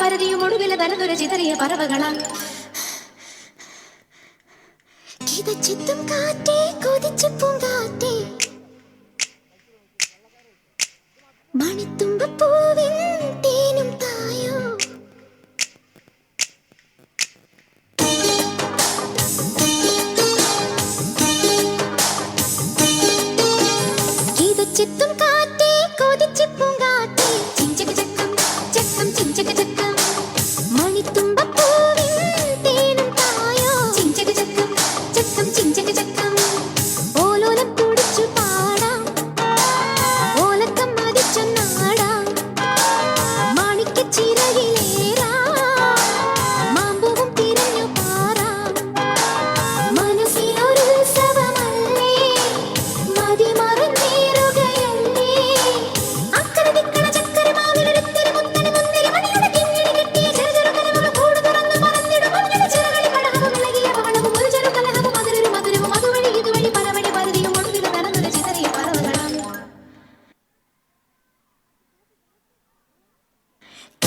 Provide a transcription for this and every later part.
ഭാരതിയും ഒടുവിലെ വരതൊരു ചിതറിയ പറവകളാണ് ചിതച്ചിത്തും കാറ്റേ കൊതിച്ചു പൂങ്കാറ്റേ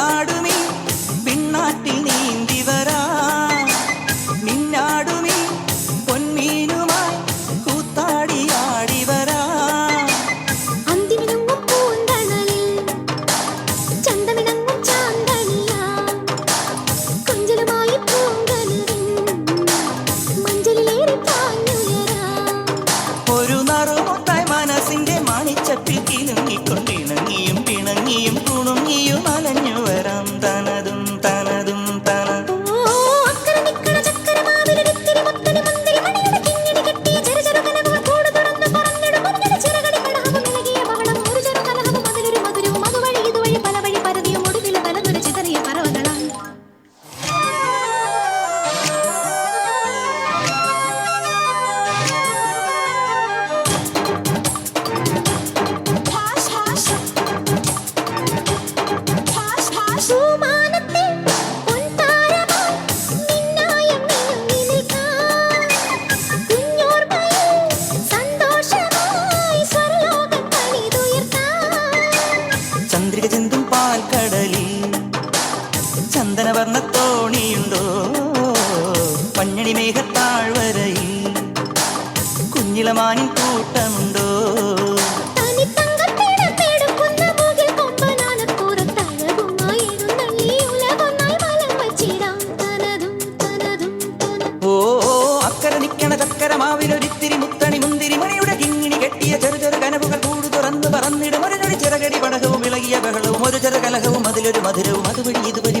கொண்டாட കവർന്ന തോണിയുണ്ടോ? പഞ്ഞണി മേഘത്താഴ്വരയിൽ കുഞ്ഞിലമാനിൻ കൂട്ടമുണ്ടോ? ഓ മുത്തണി കിങ്ങിണി കെട്ടിയ ചെറു ചെറു പറന്നിടും. ഒരു ഒരു ചെറു കലഹവും അതിലൊരു മധുരവും അതുവഴി ഇതുവഴി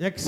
ಎಕ್ಸ್